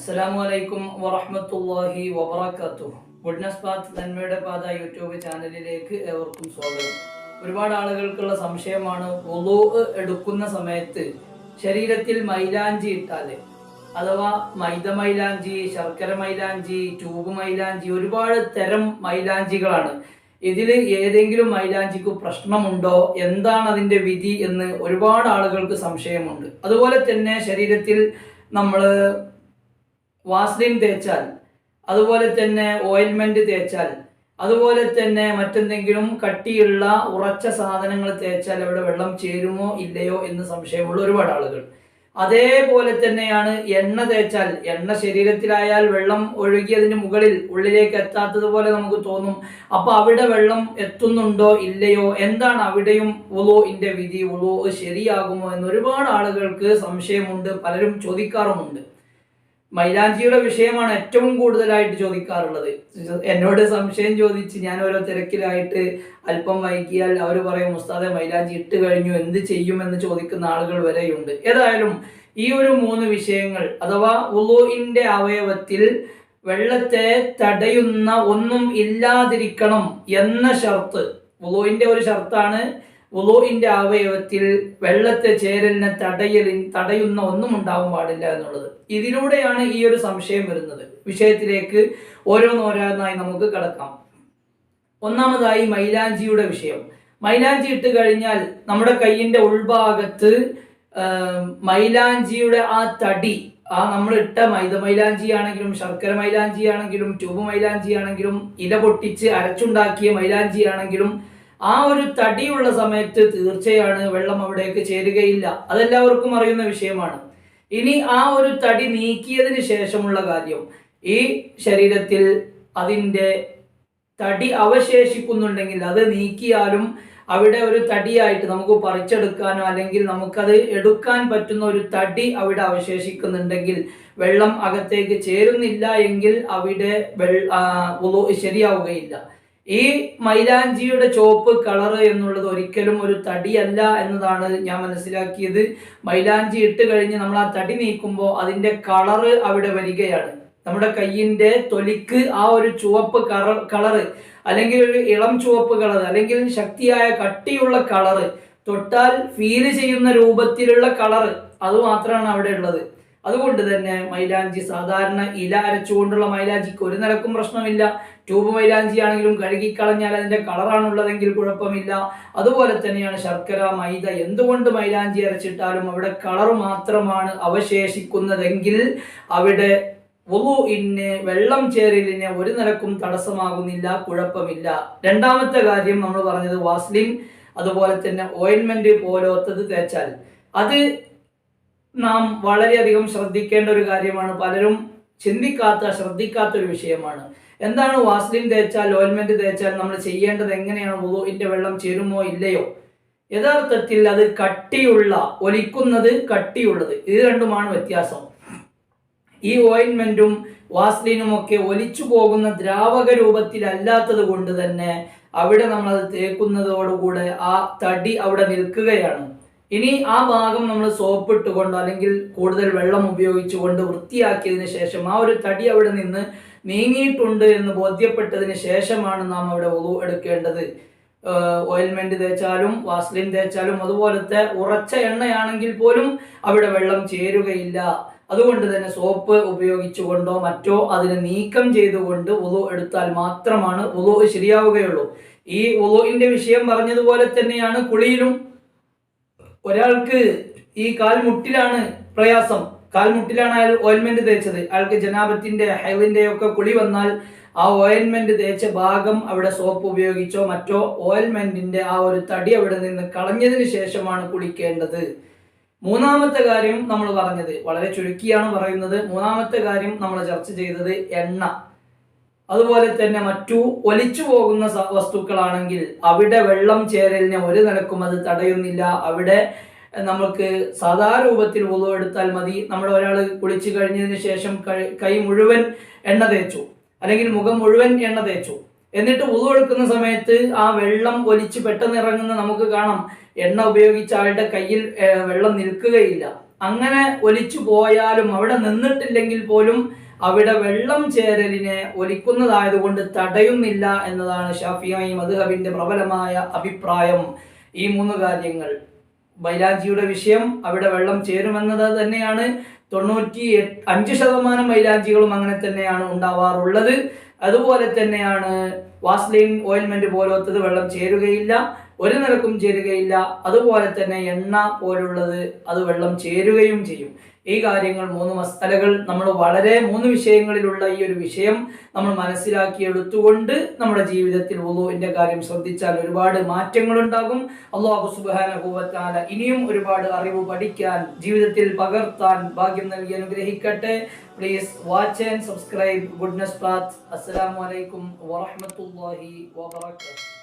അസ്സലാമു അലൈക്കും വറഹ്മത്തുള്ളാഹി വബറകാതുഹു. ഗുഡ്നസ് പാത്ത് നന്മയുടെ പാത യൂട്യൂബ് ചാനലിലേക്ക് ഏവർക്കും സ്വാഗതം. ഒരുപാട് ആളുകൾക്കുള്ള സംശയമാണ് വുളൂ എടുക്കുന്ന സമയത്ത് ശരീരത്തിൽ മൈലാഞ്ചി ഇട്ടാൽ അഥവാ മൈദ മൈലാഞ്ചി ശർക്കര മൈലാഞ്ചി ട്യൂബ് മൈലാഞ്ചി ഒരുപാട് തരം മൈലാഞ്ചികളാണ്. ഇതിൽ ഏതെങ്കിലും മൈലാഞ്ചിക്ക് പ്രശ്നമുണ്ടോ? എന്താണ് അതിന്റെ വിധി എന്ന് ഒരുപാട് ആളുകൾക്ക് സംശയമുണ്ട്. അതുപോലെ തന്നെ ശരീരത്തിൽ നമ്മൾ വാസ്ലിൻ തേച്ചാൽ അതുപോലെ തന്നെ ഓയിൽമെന്റ് തേച്ചാൽ അതുപോലെ തന്നെ മറ്റെന്തെങ്കിലും കട്ടിയുള്ള ഉറച്ച സാധനങ്ങൾ തേച്ചാൽ അവിടെ വെള്ളം ചേരുമോ ഇല്ലയോ എന്ന് സംശയമുള്ള ഒരുപാട് ആളുകൾ. അതേപോലെ തന്നെയാണ് എണ്ണ തേച്ചാൽ എണ്ണ ശരീരത്തിലായാൽ വെള്ളം ഒഴുകിയതിന് മുകളിൽ ഉള്ളിലേക്ക് എത്താത്തതുപോലെ നമുക്ക് തോന്നും അപ്പൊ അവിടെ വെള്ളം എത്തുന്നുണ്ടോ ഇല്ലയോ? എന്താണ് അവിടെയും ഉളോന്റെ വിധി? ഉളോ ശരിയാകുമോ? എന്ന് ഒരുപാട് ആളുകൾക്ക് സംശയമുണ്ട് പലരും ചോദിക്കാറുമുണ്ട്. മൈലാഞ്ചിയുടെ വിഷയമാണ് ഏറ്റവും കൂടുതലായിട്ട് ചോദിക്കാറുള്ളത്. എന്നോട് സംശയം ചോദിച്ച് ഞാൻ ഓരോ തിരക്കിലായിട്ട് അല്പം വൈകിയാൽ അവർ പറയും മുസ്താദെ മൈലാഞ്ചി ഇട്ട് കഴിഞ്ഞു എന്ത് ചെയ്യുമെന്ന് ചോദിക്കുന്ന ആളുകൾ വരെയുണ്ട്. ഏതായാലും ഈ ഒരു മൂന്ന് വിഷയങ്ങൾ അഥവാ ഉളുവിന്റെ അവയവത്തിൽ വെള്ളത്തെ തടയുന്ന ഒന്നും ഇല്ലാതിരിക്കണം എന്ന ഷർത്ത് ഉളുവിന്റെ ഒരു ഷർത്താണ് വുളുവിന്റെ അവയവത്തിൽ വെള്ളത്തെ ചേരലിനെ തടയലിൻ തടയുന്ന ഒന്നും ഉണ്ടാവാൻ പാടില്ല എന്നുള്ളത്. ഇതിലൂടെയാണ് ഈ ഒരു സംശയം വരുന്നത്. വിഷയത്തിലേക്ക് ഓരോന്നോരോന്നായി നമുക്ക് കടക്കാം. ഒന്നാമതായി മൈലാഞ്ചിയുടെ വിഷയം. മൈലാഞ്ചി ഇട്ട് കഴിഞ്ഞാൽ നമ്മുടെ കയ്യിന്റെ ഉൾഭാഗത്ത് മൈലാഞ്ചിയുടെ ആ തടി ആ നമ്മൾ ഇട്ട മൈദ മൈലാഞ്ചി ആണെങ്കിലും ശർക്കര മൈലാഞ്ചി ആണെങ്കിലും ട്യൂബ് മൈലാഞ്ചി ആണെങ്കിലും ഇല പൊട്ടിച്ച് അരച്ചുണ്ടാക്കിയ മൈലാഞ്ചി ആണെങ്കിലും ആ ഒരു തടിയുള്ള സമയത്ത് തീർച്ചയാണ് വെള്ളം അവിടേക്ക് ചേരുകയില്ല. അതെല്ലാവർക്കും അറിയുന്ന വിഷയമാണ്. ഇനി ആ ഒരു തടി നീക്കിയതിന് ശേഷമുള്ള കാര്യം ഈ ശരീരത്തിൽ അതിന്റെ തടി അവശേഷിക്കുന്നുണ്ടെങ്കിൽ അത് നീക്കിയാലും അവിടെ ഒരു തടിയായിട്ട് നമുക്ക് പറിച്ചെടുക്കാനോ അല്ലെങ്കിൽ നമുക്കത് എടുക്കാൻ പറ്റുന്ന ഒരു തടി അവിടെ അവശേഷിക്കുന്നുണ്ടെങ്കിൽ വെള്ളം അകത്തേക്ക് ചേരുന്നില്ല എങ്കിൽ അവിടെ ശരിയാവുകയില്ല. ഈ മൈലാഞ്ചിയുടെ ചോപ്പ് കളർ എന്നുള്ളത് ഒരിക്കലും ഒരു തടിയല്ല എന്നതാണ് ഞാൻ മനസ്സിലാക്കിയത്. മൈലാഞ്ചി ഇട്ട് കഴിഞ്ഞ് നമ്മൾ ആ തടി നീക്കുമ്പോൾ അതിന്റെ കളറ് അവിടെ വരികയാണ്. നമ്മുടെ കയ്യിന്റെ തൊലിക്ക് ആ ഒരു ചുവപ്പ് കളർ കളറ് അല്ലെങ്കിൽ ഒരു ഇളം ചുവപ്പ് കളർ അല്ലെങ്കിൽ ശക്തിയായ കട്ടിയുള്ള കളറ് തൊട്ടാൽ ഫീൽ ചെയ്യുന്ന രൂപത്തിലുള്ള കളറ് അത് മാത്രമാണ് അവിടെ ഉള്ളത്. അതുകൊണ്ട് തന്നെ മൈലാഞ്ചി സാധാരണ ഇല അരച്ചുകൊണ്ടുള്ള മൈലാഞ്ചിക്ക് ഒരു നിലക്കും പ്രശ്നമില്ല. ട്യൂബ് മൈലാഞ്ചി ആണെങ്കിലും കഴുകിക്കളഞ്ഞാൽ അതിന്റെ കളറാണുള്ളതെങ്കിൽ കുഴപ്പമില്ല. അതുപോലെ തന്നെയാണ് ശർക്കര മൈദ എന്തുകൊണ്ട് മൈലാഞ്ചി അരച്ചിട്ടാലും അവിടെ കളർ മാത്രമാണ് അവശേഷിക്കുന്നതെങ്കിൽ അവിടെ ഇന്ന് വെള്ളം ചേരലിന് ഒരു നിലക്കും തടസ്സമാകുന്നില്ല കുഴപ്പമില്ല. രണ്ടാമത്തെ കാര്യം നമ്മൾ പറഞ്ഞത് വാസ്ലിൻ അതുപോലെ തന്നെ ഓയിൻമെന്റ് പോലത്തത് തേച്ചാൽ. അത് നാം വളരെയധികം ശ്രദ്ധിക്കേണ്ട ഒരു കാര്യമാണ്. പലരും ചിന്തിക്കാത്ത ശ്രദ്ധിക്കാത്ത ഒരു വിഷയമാണ്. എന്താണ് വാസ്ലിൻ തേച്ചാൽ ഓയിൽമെന്റ് തേച്ചാൽ നമ്മൾ ചെയ്യേണ്ടത് എങ്ങനെയാണ്? വുളുവിന്റെ വെള്ളം ചേരുമോ ഇല്ലയോ? യഥാർത്ഥത്തിൽ അത് കട്ടിയുള്ള ഒലിക്കുന്നത് കട്ടിയുള്ളത്. ഇത് രണ്ടുമാണ് വ്യത്യാസം. ഈ ഓയിൻമെന്റും വാസ്ലിനും ഒക്കെ ഒലിച്ചു പോകുന്ന ദ്രാവക രൂപത്തിലല്ലാത്തത് കൊണ്ട് തന്നെ അവിടെ നമ്മൾ അത് തേക്കുന്നതോടുകൂടെ ആ തടി അവിടെ നിൽക്കുകയാണ്. ഇനി ആ ഭാഗം നമ്മൾ സോപ്പ് ഇട്ടുകൊണ്ടോ അല്ലെങ്കിൽ കൂടുതൽ വെള്ളം ഉപയോഗിച്ചുകൊണ്ട് വൃത്തിയാക്കിയതിന് ശേഷം ആ ഒരു തടി അവിടെ നിന്ന് നീങ്ങിയിട്ടുണ്ട് എന്ന് ബോധ്യപ്പെട്ടതിന് ശേഷമാണ് നാം അവിടെ ഉളു എടുക്കേണ്ടത്. ഓയിൽമെന്റ് തേച്ചാലും വാസ്ലിൻ തേച്ചാലും അതുപോലത്തെ ഉറച്ച എണ്ണയാണെങ്കിൽ പോലും അവിടെ വെള്ളം ചേരുകയില്ല. അതുകൊണ്ട് തന്നെ സോപ്പ് ഉപയോഗിച്ചുകൊണ്ടോ മറ്റോ അതിനെ നീക്കം ചെയ്തുകൊണ്ട് ഉളു എടുത്താൽ മാത്രമാണ് ഉളു ശരിയാവുകയുള്ളൂ. ഈ ഉളുവിന്റെ വിഷയം പറഞ്ഞതുപോലെ തന്നെയാണ് കുളിയിലും ഒരാൾക്ക് ഈ കാൽമുട്ടിലാണ് പ്രയാസം. കാൽമുട്ടിലാണ് അയാൾ ഓയിൽമെന്റ് തേച്ചത്. അയാൾക്ക് ജനാബത്തിന്റെ ഹൈലിന്റെ ഒക്കെ കുളി വന്നാൽ ആ ഓയിൽമെന്റ് തേച്ച ഭാഗം അവിടെ സോപ്പ് ഉപയോഗിച്ചോ മറ്റോ ഓയിൽമെന്റിന്റെ ആ ഒരു തടി അവിടെ നിന്ന് കളഞ്ഞതിന് ശേഷമാണ് കുളിക്കേണ്ടത്. മൂന്നാമത്തെ കാര്യം നമ്മൾ പറഞ്ഞത്. വളരെ ചുരുക്കിയാണ് പറയുന്നത്. മൂന്നാമത്തെ കാര്യം നമ്മൾ ചർച്ച ചെയ്തത് എണ്ണ. അതുപോലെ തന്നെ മറ്റു ഒലിച്ചു പോകുന്ന വസ്തുക്കളാണെങ്കിൽ അവിടെ വെള്ളം ചേരലിനെ ഒരു നിലക്കും അത് തടയുന്നില്ല. അവിടെ നമുക്ക് സാധാ രൂപത്തിൽ ഉളു മതി. നമ്മൾ ഒരാൾ കുളിച്ചു കഴിഞ്ഞതിന് ശേഷം കൈ മുഴുവൻ എണ്ണ തേച്ചു. അല്ലെങ്കിൽ മുഖം മുഴുവൻ എണ്ണ തേച്ചു. എന്നിട്ട് ഉളു എടുക്കുന്ന സമയത്ത് ആ വെള്ളം ഒലിച്ച് പെട്ടെന്ന് ഇറങ്ങുന്ന നമുക്ക് കാണാം. എണ്ണ ഉപയോഗിച്ച ആളുടെ കയ്യിൽ വെള്ളം നിൽക്കുകയില്ല. അങ്ങനെ ഒലിച്ചു പോയാലും അവിടെ നിന്നിട്ടില്ലെങ്കിൽ പോലും അവിടെ വെള്ളം ചേരലിനെ ഒലിക്കുന്നതായതുകൊണ്ട് തടയുന്നില്ല എന്നതാണ് ഷാഫിയായി മധുഹബിന്റെ പ്രബലമായ അഭിപ്രായം. ഈ മൂന്ന് കാര്യങ്ങൾ. മൈലാഞ്ചിയുടെ വിഷയം അവിടെ വെള്ളം ചേരുമെന്നത് തന്നെയാണ്. തൊണ്ണൂറ്റി അഞ്ച് ശതമാനം മൈലാഞ്ചികളും അങ്ങനെ തന്നെയാണ് ഉണ്ടാവാറുള്ളത്. അതുപോലെ തന്നെയാണ് വാസ്ലിൻ ഓയിൽമെന്റ് പോലത്തത് വെള്ളം ചേരുകയില്ല ഒരു നിലക്കും ചേരുകയില്ല. അതുപോലെ തന്നെ എണ്ണ പോലുള്ളത് അത് വെള്ളം ചേരുകയും ചെയ്യും. ഈ കാര്യങ്ങൾ മൂന്ന് മസ്തലകൾ നമ്മൾ വളരെ മൂന്ന് വിഷയങ്ങളിലുള്ള ഈ ഒരു വിഷയം നമ്മൾ മനസ്സിലാക്കിയെടുത്തുകൊണ്ട് നമ്മുടെ ജീവിതത്തിൽ വുളുവിന്റെ കാര്യം ശ്രദ്ധിച്ചാൽ ഒരുപാട് മാറ്റങ്ങൾ ഉണ്ടാകും അള്ളാഹു സുബാനുഭവത്താല ഇനിയും ഒരുപാട് അറിവ് പഠിക്കാൻ ജീവിതത്തിൽ പകർത്താൻ ഭാഗ്യം നൽകി അനുഗ്രഹിക്കട്ടെ. Please watch and subscribe goodness path അസ്സലാമു അലൈക്കും വറഹ്മത്തുള്ളാഹി വബറകാതുഹു.